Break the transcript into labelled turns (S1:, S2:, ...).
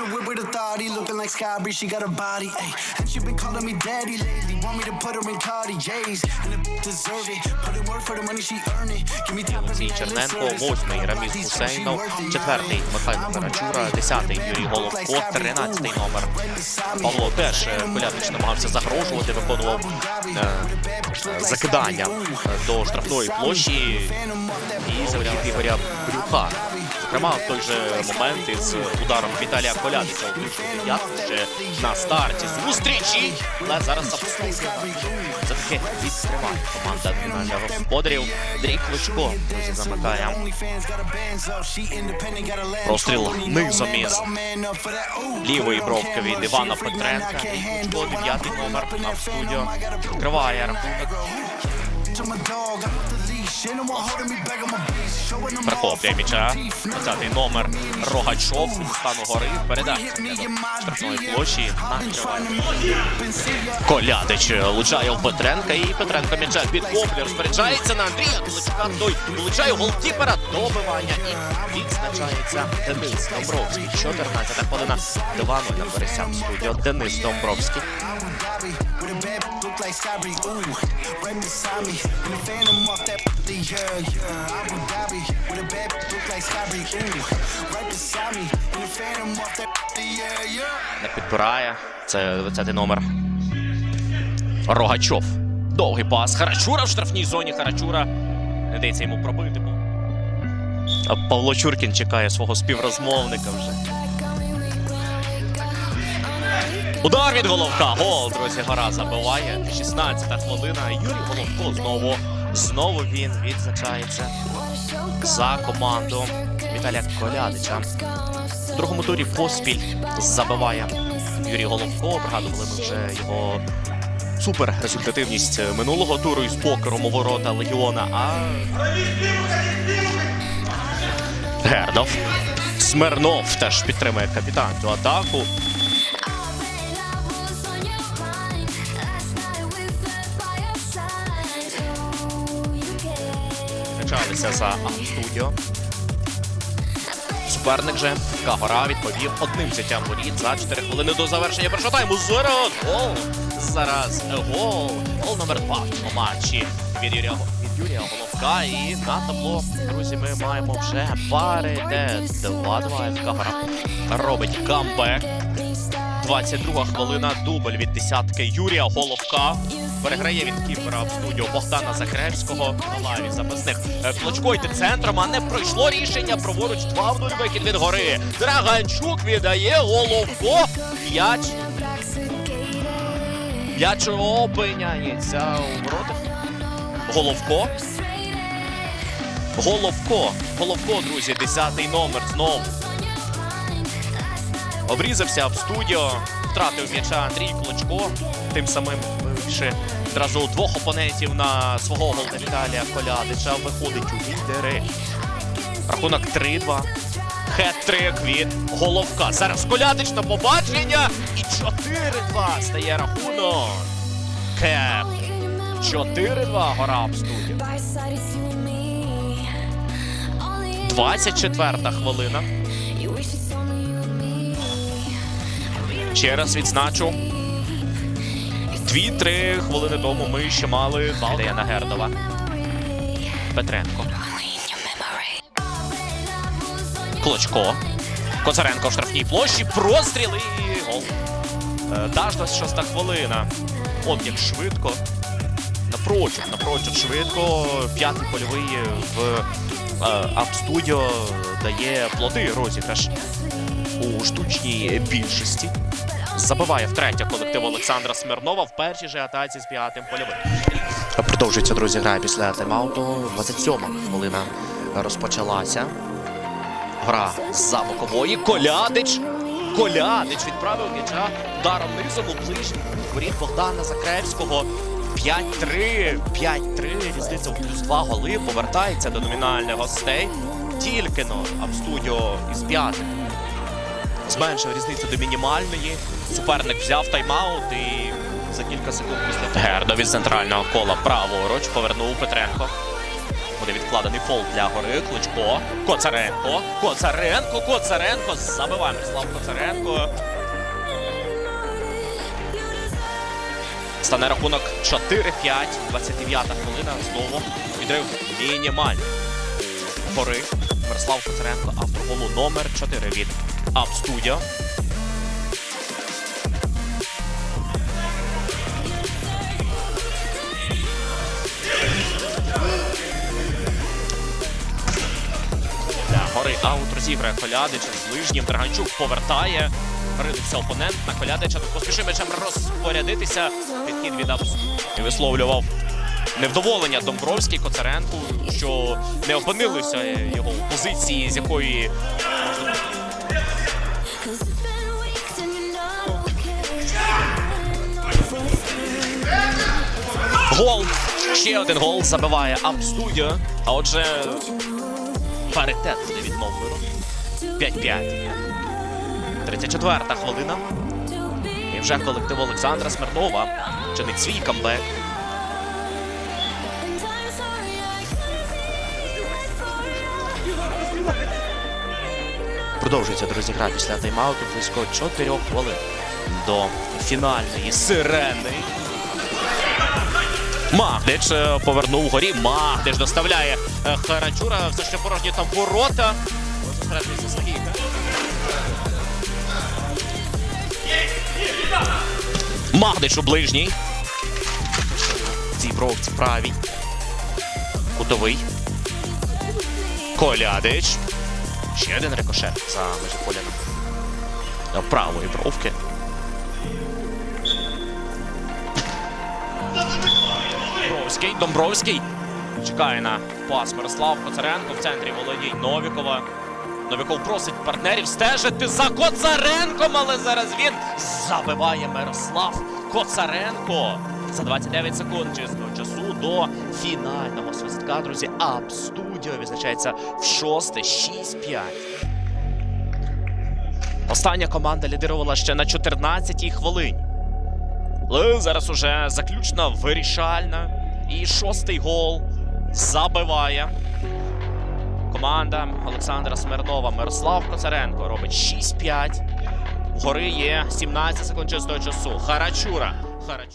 S1: The whip with authority, looking like Sky She got a body, ayy. And she been calling me daddy lately. Want me to put her in Cartier's, and the deserve it. Put in work for the money she earn it. Give me
S2: Олексій
S1: night,
S2: Черненко, восьмий
S1: she
S2: Гусейнов, четвертий. Михайло Карачура, десятий
S1: bitch,
S2: Юрій Головко, тринадцятий номер. Павло теж е, Колядич намагався загрожувати, виконував е, закидання е, до штрафної площі і завдяки Ігоря Брюха. Зокрема, в той же момент із ударом Віталія Колядича у ближню ще на старті зустрічі. Але зараз абсолютно все-таки відтримає команда на господарів. Андрій Кличко друзі, замикає. Простріл низом із лівої бровки від Івана Петренка. Кличко, дев'ятий номер на студіо. Відкриває рахунок. Прихоплює м'яча. 20-й номер Рогачов зі стану гори. Передача штрафної площі. Колядич влучає в Петренка і Петренко м'яча підхоплює. Розпоряджається на Андрія Кличка. Той влучає голкіпера. Добивання і відзначається Денис Домбровський. 14 хвилина 2-0 на Бересям студіо. Денис Домбровський.
S1: In the phantom off that, yeah, yeah. Abu Dhabi with a bad look like ooh, right beside me. In the phantom off that, yeah, yeah.
S2: Не підбирає. Це 20 номер. Рогачов. Довгий пас. Харачура в штрафній зоні. Харачура. Не дається йому пробити. А Павло Чуркін чекає свого співрозмовника вже. Удар від головка. Гол, друзі, гора забиває. 16-та хвилина. Юрій Головко знову. Знову він відзначається за команду Віталія Колядича. В другому турі поспіль забиває Юрій Головко. Пригадували ми вже його супер результативність минулого туру із покером у ворота Легіона. А Гердов. Смирнов теж підтримує капітан цю атаку. Почалися за студіо. Суперник же Кагора відповів одним взяттям воріт за 4 хвилини до завершення першого тайму. Зараз гол! Зараз гол! Гол номер 2 в цьому матчі від Юрія, від Юрія Головка. І на табло, друзі, ми маємо вже пари, де 2-2 Кагора робить камбек. 22 хвилина, дубль від десятки Юрія Головка. Переграє від кіпера в студіо Богдана Закревського на лаві запасних. Е, Клочко йде центром, а не пройшло рішення. Праворуч 2 в 0 вихід від гори. Драганчук віддає Головко. М'яч. М'яч опиняється у воротах. Головко. Головко. Головко, друзі, 10-й номер знову. Обрізався в студіо, втратив м'яча Андрій Клочко. Тим самим вивівши одразу двох опонентів на свого голда Віталія Колядича. Виходить у лідери. Рахунок 3-2. Хет-трик від Головка. Зараз Колядич на побачення. І 4-2 стає рахунок. Кеп. 4-2 гора в студіо. 24 хвилина. Ще раз відзначу. Дві-три хвилини тому ми ще мали бал Гердова. Петренко. Клочко. Коцаренко в штрафній площі. Простріл і гол. Е, шоста хвилина. Об'єкт швидко. Напрочуд, напрочуд швидко. П'ятий польовий в е, Апстудіо дає плоди розіграш у штучній більшості. Забиває втретє колектив Олександра Смирнова в першій же атаці з п'ятим польовим. Продовжується, друзі, гра після тайм-ауту. 27 хвилина розпочалася. Гра з-за бокової. Колядич. Колядич відправив м'яча ударом низом у ближній. Воріт Богдана Закревського. 5-3. 5-3. Різниця в плюс 2 голи. Повертається до номінальних гостей. Тільки но Абстудіо із п'ятим зменшив різницю до мінімальної. Суперник взяв тайм-аут і за кілька секунд після Гердо від центрального кола праворуч повернув Петренко. Буде відкладений фол для гори. Кличко. Коцаренко. Коцаренко. Коцаренко. Забиває Мирослав Коцаренко. Стане рахунок 4-5. 29-та хвилина. Знову відрив мінімальний. Гори. Мирослав Коцаренко. Автор голу номер 4 від Up розіграє Колядича з ближнім. Драганчук повертає. Передився опонент на Колядича. Тут поспішив м'ячем розпорядитися. Підхід від Апс і висловлював невдоволення Домбровський Коцаренку, що не опинилися його позиції, з якої гол. Ще один гол забиває Studio. А отже, паритет буде відновлено. 5-5. 34 хвилина. І вже колектив Олександра Смирнова чинить свій камбек. Продовжується друзі гра після тайм-ауту близько 4 хвилин до фінальної сирени. Магдич е, повернув горі. Магдич доставляє е, Харачура. Все ще порожні там ворота. Зосереджується Сагійка. Магдич у ближній. Цій бровці правій. Кутовий. Колядич. Ще один рикошет за межі поля на правої бровки. Домбровський. Домбровський. Чекає на пас Мирослав Коцаренко в центрі володій Новікова. Новіков просить партнерів стежити за Коцаренком, але зараз він забиває Мирослав Коцаренко. За 29 секунд чистого часу до фінального свистка, друзі. Ап студіо відзначається в шосте 6-5. Остання команда лідирувала ще на 14-й хвилині. Але зараз уже заключна вирішальна. І шостий гол забиває. Команда Олександра Смирнова. Мирослав Коцаренко робить 6-5. Вгори є 17 секунд чистого часу. Харачура. Харач...